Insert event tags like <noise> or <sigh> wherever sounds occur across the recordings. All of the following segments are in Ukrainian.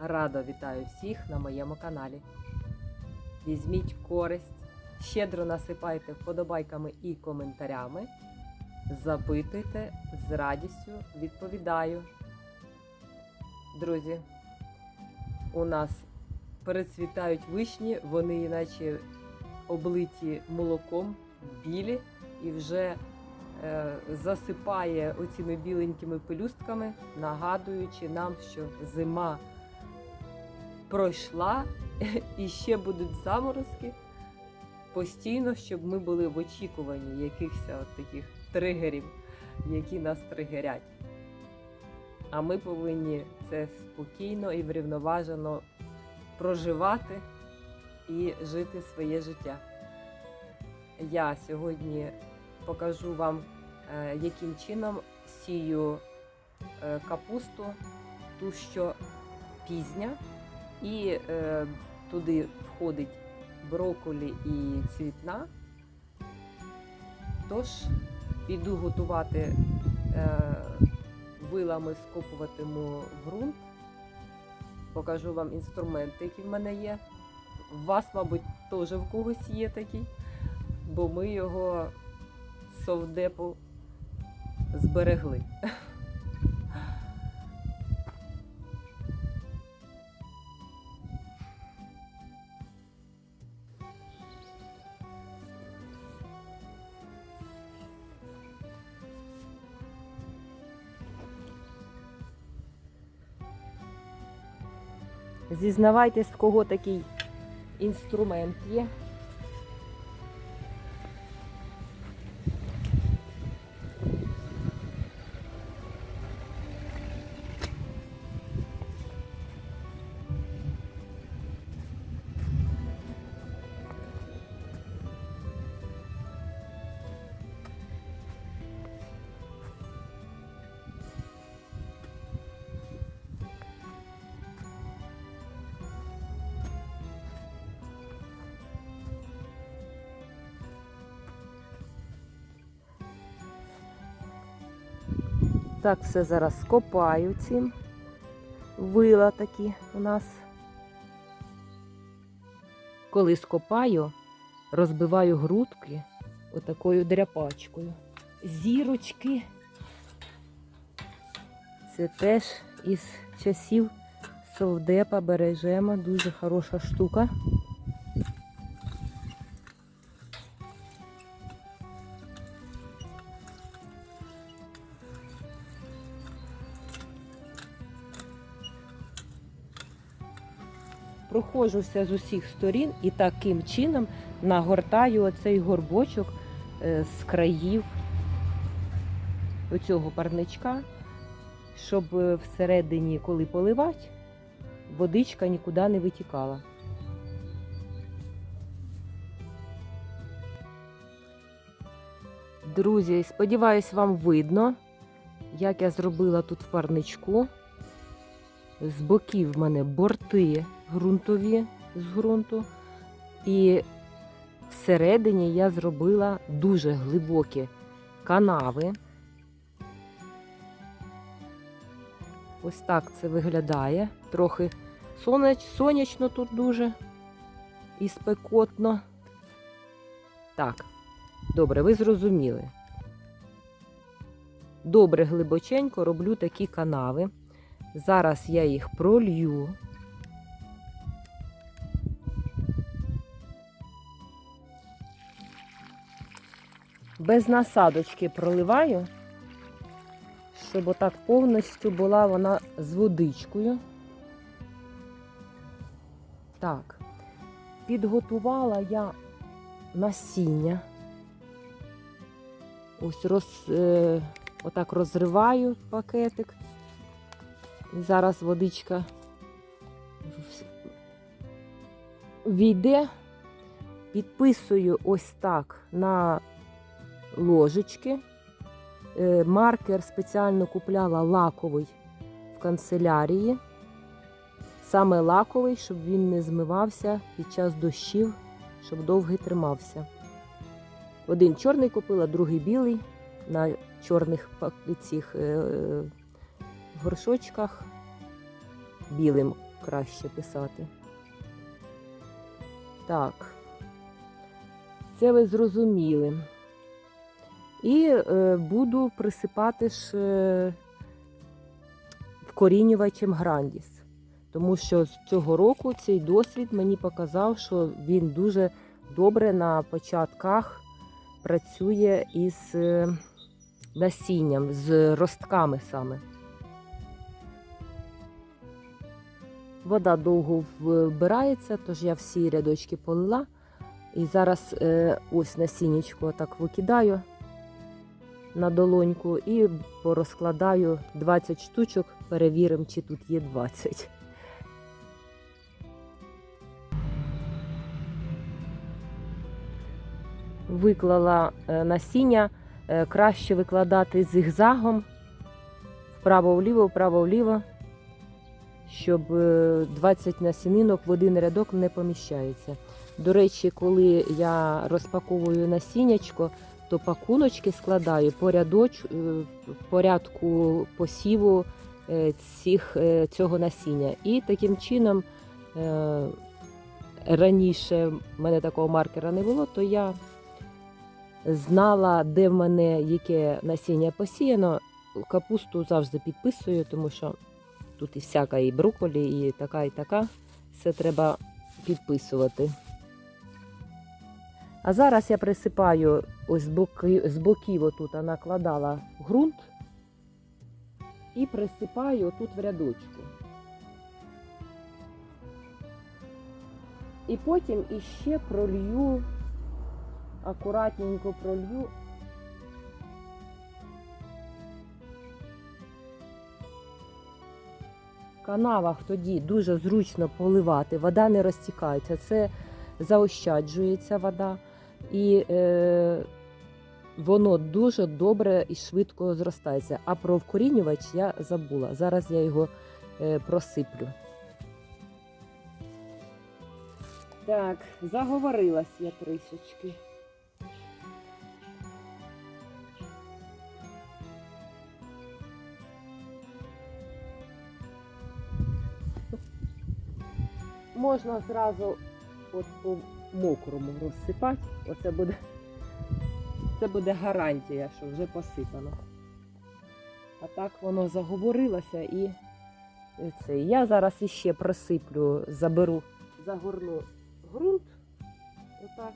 Радо вітаю всіх на моєму каналі. Візьміть користь, щедро насипайте вподобайками і коментарями. Запитуйте, з радістю відповідаю. Друзі, у нас перецвітають вишні, вони іначе облиті молоком, білі і вже е, засипає оціми біленькими пелюстками, нагадуючи нам, що зима пройшла <laughs> і ще будуть заморозки. Постійно, щоб ми були в очікуванні якихось от таких тригерів, які нас тригерять. А ми повинні це спокійно і врівноважено проживати і жити своє життя. Я сьогодні покажу вам, е, яким чином сію е, капусту, ту, що пізня, і е, туди входить брокколі і цвітна. Тож піду готувати е, вилами, скопуватиму ґрунт. Покажу вам інструменти, які в мене є. У вас, мабуть, теж в когось є такий, бо ми його з совдепу зберегли. <laughs> Зізнавайтесь, в кого такий інструмент є. Так, все зараз скопаю цим. Вила такі у нас. Коли скопаю, розбиваю грудки отакою дряпачкою. Зірочки. Це теж із часів совдепа бережемо. Дуже хороша штука. Проходжуся з усіх сторін і таким чином нагортаю оцей горбочок е, з країв оцього парничка, щоб е, всередині, коли поливати, водичка нікуди не витікала. Друзі, сподіваюсь, вам видно, як я зробила тут в парничку. З боків в мене борти ґрунтові з ґрунту. І всередині я зробила дуже глибокі канави. Ось так це виглядає. Трохи соняч, сонячно тут дуже і спекотно. Так, добре, ви зрозуміли. Добре глибоченько роблю такі канави. Зараз я їх пролью. Без насадочки проливаю, щоб отак повністю була вона з водичкою. Так, підготувала я насіння. Ось роз, е, отак розриваю пакетик. Зараз водичка війде, підписую ось так на ложечки. Е, Маркер спеціально купляла лаковий в канцелярії. Саме лаковий, щоб він не змивався під час дощів, щоб довгий тримався. Один чорний купила, другий білий на чорних цих е, горшочках білим краще писати. Так. Це ви зрозуміли. І е, буду присипати ж е, вкорінювачем Грандіс. Тому що з цього року цей досвід мені показав, що він дуже добре на початках працює із е, насінням, з ростками саме. Вода довго вбирається, тож я всі рядочки полила. І зараз е, ось насіннячко так викидаю на долоньку і порозкладаю 20 штучок, перевіримо, чи тут є 20. Виклала е, насіння, е, краще викладати зигзагом вправо-вліво, вправо-вліво, щоб е, 20 насінинок в один рядок не поміщається. До речі, коли я розпаковую насіннячко, то пакуночки складаю по рядоч, е, порядку посіву е, цих, е, цього насіння. І таким чином е, раніше в мене такого маркера не було, то я знала, де в мене яке насіння посіяно. Капусту завжди підписую, тому що тут і всяка, і брокколі, і така, і така. Все треба підписувати. А зараз я присипаю ось з боки, з боків отут накладала ґрунт і присипаю тут в рядочку. І потім іще пролью, акуратненько пролью. Канавах тоді дуже зручно поливати, вода не розтікається. Це заощаджується вода, і е, воно дуже добре і швидко зростається. А про вкорінювач я забула. Зараз я його е, просиплю. Так, заговорилась я трішечки. Можна зразу от по мокрому розсипати. Оце буде, це буде гарантія, що вже посипано. А так воно заговорилося і це. Я зараз іще просиплю, заберу, загорну ґрунт. Отак.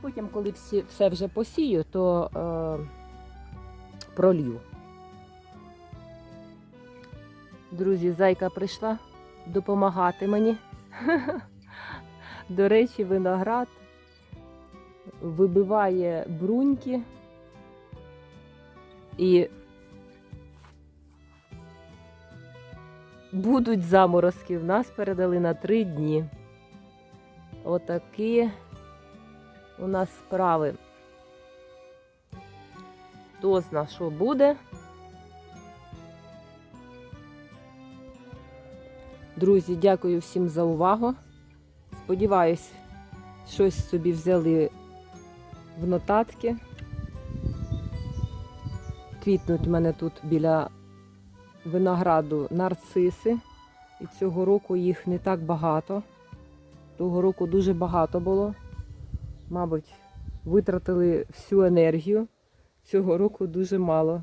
Потім, коли всі, все вже посію, то е, пролью. Друзі, зайка прийшла допомагати мені. <laughs> До речі, виноград вибиває бруньки і будуть заморозки. В нас передали на три дні. Отакі у нас справи. Хто зна, що буде. Друзі, дякую всім за увагу. Сподіваюсь, щось собі взяли в нотатки. Квітнуть у мене тут біля винограду нарциси. І цього року їх не так багато. Того року дуже багато було. Мабуть, витратили всю енергію. Цього року дуже мало.